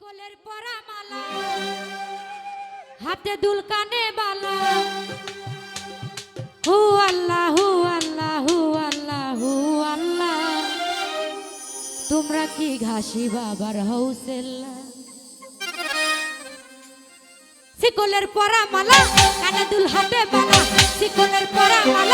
শিকলের পরা মালা হাতে দুল কানে বালা। হু আল্লাহ হু আল্লাহ হু আল্লাহ হু আল্লাহ। তোমরা কি ঘাসি বাবার হৌসেল্লা শিকলের পরা মালা কানে দুল হাতে বালা। শিকলের পরা মালা